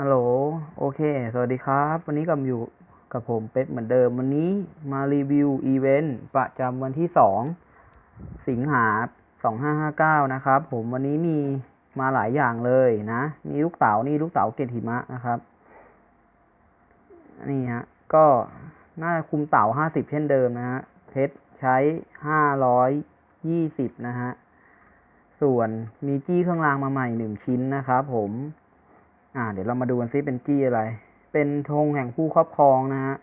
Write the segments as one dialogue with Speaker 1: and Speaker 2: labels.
Speaker 1: ฮัลโหล โอเค สวัสดีครับ วันนี้กับอยู่กับผมเป็ดเหมือนเดิม วันนี้มารีวิวอีเวนต์ประจำวันที่สองสิงหาสองห้าห้าเก้านะครับ ผมวันนี้มีมาหลายอย่างเลยนะ มีลูกเต๋านี่ลูกเต๋าเกตหิมะนะครับ นี่ฮะ ก็น่าคุมเต่าห้าสิบเช่นเดิมนะฮะ เพชรใช้ห้าร้อยยี่สิบนะฮะ ส่วนมีจี้เครื่องรางมาใหม่หนึ่งชิ้นนะครับผม อ่า เดี๋ยวเรามาดูกันซิเป็นจี้อะไร เป็นธงแห่งผู้ครอบครองนะฮะ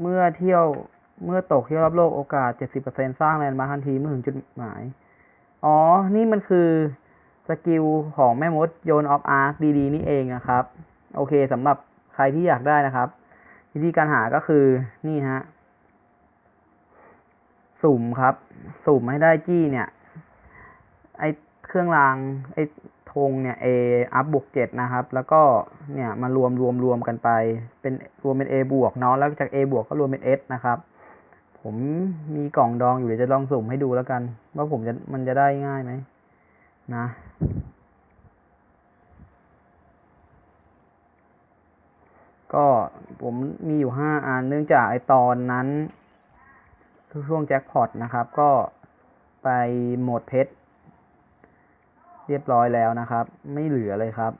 Speaker 1: เมื่อเที่ยวเมื่อตกเที่ยวรอบโลกโอกาส 70%สร้างแลนด์มาร์คทันทีเมื่อถึงจุดหมาย อ๋อ นี่มันคือสกิลของแม่มดโยนออฟอาร์คดีๆ นี่เองนะครับ โอเคสำหรับใครที่อยากได้นะครับ วิธีการหาก็คือนี่ฮะ สุ่มครับ สุ่มให้ได้จี้เนี่ย ไอเครื่องรางไอ ธงเนี่ย A อัพบวกเจ็ดนะครับ แล้วก็เนี่ยมารวมรวมรวมกันไป เป็นรวมเป็น A บวกเนาะแล้วจาก A บวกก็รวมเป็น S นะครับ ผมมีกล่องดองอยู่เดี๋ยวจะลองสุ่มให้ดูแล้วกัน ว่าผมจะมันจะได้ง่ายไหมนะก็ผมมีอยู่ห้าอันเนื่องจากไอตอนนั้นช่วงแจ็คพอตนะครับ ก็ไปหมดเพชร เรียบร้อยแล้วนะครับ ไม่เหลือเลยครับ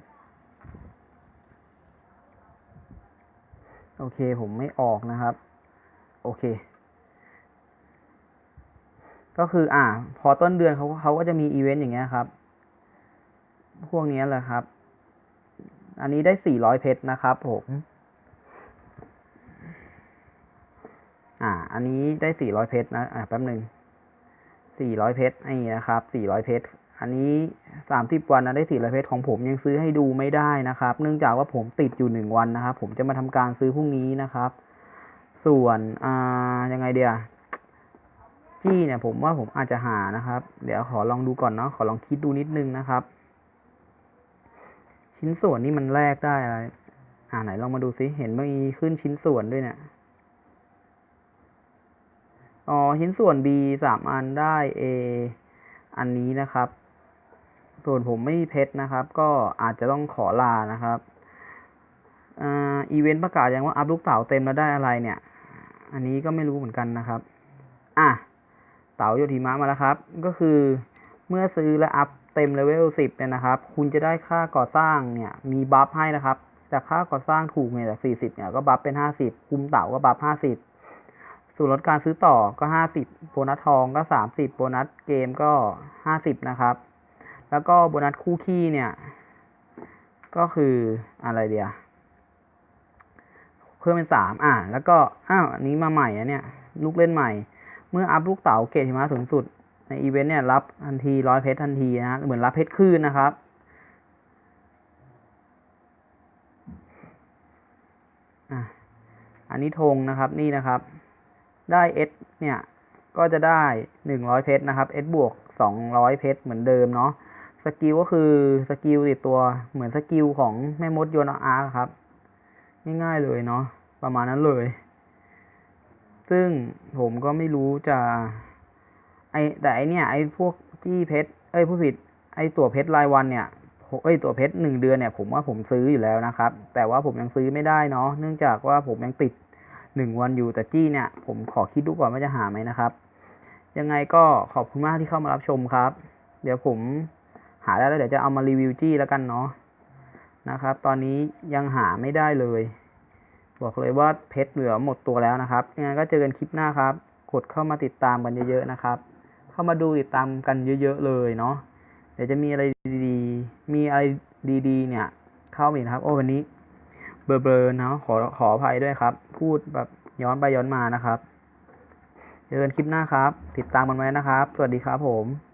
Speaker 1: โอเคผมไม่ออกนะครับ โอเค ก็คืออ่า พอต้นเดือนเขาเขาก็จะมีอีเวนต์อย่างเงี้ยครับ พวกนี้แหละครับ อันนี้ได้สี่ร้อยเพชรนะครับผมอ่า อันนี้ได้สี่ร้อยเพชรนะ อ่าแป๊บหนึ่งสี่ร้อยเพชรนี่นะครับสี่ร้อยเพชร อันนี้สามสิบวันนะได้สี่ร้อยเพชรของผมยังซื้อให้ดูไม่ได้นะครับ เนื่องจากว่าผมติดอยู่หนึ่งวันนะครับ ผมจะมาทำการซื้อพรุ่งนี้นะครับ ส่วนอ่ายังไงเดียจี้เนี่ยผมว่าผมอาจจะหานะครับ เดี๋ยวขอลองดูก่อนเนาะขอลองคิดดูนิดนึงนะครับ ชิ้นส่วนนี่มันแลกได้อะไรอ่าไหนลองมาดูซิเห็นมีขึ้นชิ้นส่วนด้วยเนี่ยอ๋อชิ้นส่วน B สามอันได้ A อันนี้นะครับ ส่วนผมไม่มีเพชรนะครับ ก็อาจจะต้องขอลานะครับอ่าอีเวนต์ประกาศยังว่าอัพลูกเต๋าเต็มแล้วได้อะไรเนี่ย อันนี้ก็ไม่รู้เหมือนกันนะครับ อะ เต๋าโยธิมะมาแล้วครับ ก็คือเมื่อซื้อและอัพเต็มเลเวลสิบเนี่ยนะครับ คุณจะได้ค่าก่อสร้างเนี่ย มีบัฟให้นะครับ จากค่าก่อสร้างถูกเนี่ยจากสี่สิบเนี่ยก็บัฟเป็นห้าสิบคุมเต๋าก็บัฟห้าสิบส่วนลดการซื้อต่อก็ห้าสิบโบนัสทองก็สามสิบโบนัสเกมก็ห้าสิบนะครับ แล้วก็โบนัสคู่ขี้เนี่ย ก็คืออะไรเดียเพิ่มเป็นสามอ่าแล้วก็อ้าวอันนี้มาใหม่อะเนี่ย ลูกเล่นใหม่ เมื่ออัพลูกเต๋าเกรดหิมะสูงสุด ในอีเวนต์เนี่ยรับทันทีร้อยเพชรทันทีนะฮะเหมือนรับเพชรคืนนะครับอะอันนี้ธงนะครับนี่นะครับ ได้เอสเนี่ย ก็จะได้หนึ่งร้อยเพชรนะครับเอสบวกสองร้อยเพชรเหมือนเดิมเนาะ สกิลก็คือสกิลติดตัวเหมือนสกิลของแม่มดโยนอาร์ครับ ง่ายๆเลยเนาะประมาณนั้นเลย ซึ่งผมก็ไม่รู้จะไอแต่ไอเนี่ยไอพวกจี้เพชรเอ้ยผู้ผิดไอตัวเพชรรายวันเนี่ยเอ้ยตัวเพชรหนึ่งเดือนเนี่ยผมว่าผมซื้ออยู่แล้วนะครับ แต่ว่าผมยังซื้อไม่ได้เนาะเนื่องจากว่าผมยังติดหนึ่งวันอยู่แต่จี้เนี่ย ผมขอคิดดูก่อนว่าจะหาไหมนะครับ ยังไงก็ขอบคุณมากที่เข้ามารับชมครับ เดี๋ยวผม หาได้แล้วเดี๋ยวจะเอามารีวิวจี้แล้วกันเนาะนะครับ ตอนนี้ยังหาไม่ได้เลย บอกเลยว่าเพชรเหลือหมดตัวแล้วนะครับยังไงก็เจอกันคลิปหน้าครับ กดเข้ามาติดตามกันเยอะๆนะครับ เข้ามาดูติดตามกันเยอะๆเลยเนาะเดี๋ยวจะมีอะไรดีๆ มีอะไรดีๆ เนี่ย เข้ามาอีกนะครับ โอ้วันนี้เบลอๆเนาะขอขออภัยด้วยครับ พูดแบบย้อนไปย้อนมานะครับ เจอกันคลิปหน้าครับ ติดตามกันไว้นะครับ สวัสดีครับผม